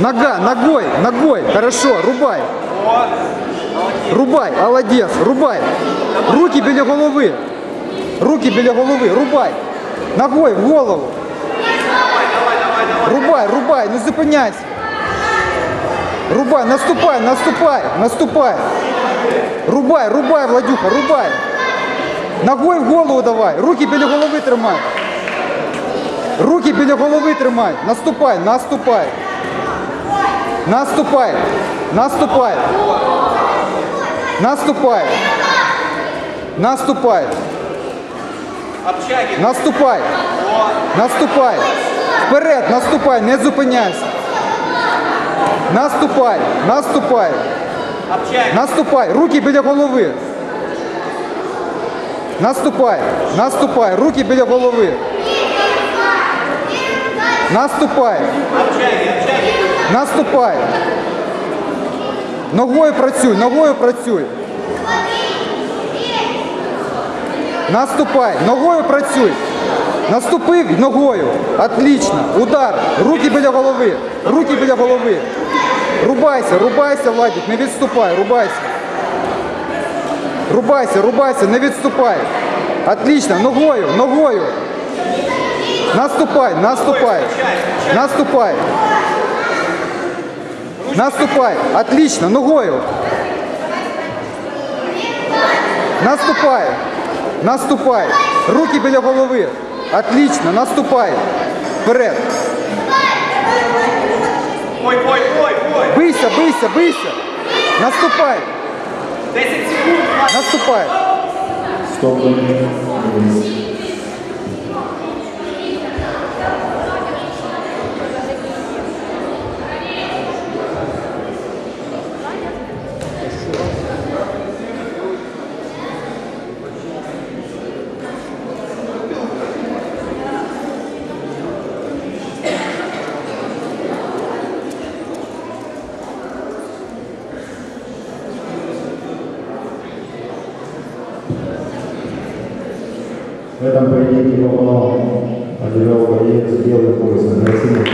Нога, ногой, ногой. Хорошо, рубай. Рубай, молодець, рубай. Руки біля голови. Руки біля голови, рубай. Ногой в голову. Рубай, рубай, не зупиняйся. Рубай, наступай, наступай, наступай. Рубай, рубай, Владюха, рубай. Ногой в голову давай. Руки біля голови тримай. Руки біля голови тримай. Наступай, наступай. Наступай. Наступай. Наступай. Наступай. Наступай. Наступай. Вперед, наступай, не зупиняйся. Наступай, наступай. Наступай, руки біля голови. Наступай, наступай, руки біля голови. Общаги. наступай. Ногою працюй, ногою працюй. Наступай, ногою працюй. Наступив ногою. Отлично. Удар. Руки біля голови. Руки біля голови. Рубайся, рубайся, Владик, не відступай, рубайся. Рубайся, рубайся, не відступай. Отлично, ногою, ногою. Наступай, наступай. Наступай. Наступай. Отлично, ногою. Наступай. Наступай. Руки біля голови. Отлично, наступай. Вперед. Ой, ой, ой, ой. Бийся, бийся, бийся. Наступай. 10 секунд. Наступай. Стоп. В этом поединке попал Адриал боец белый пояс. Агрессивно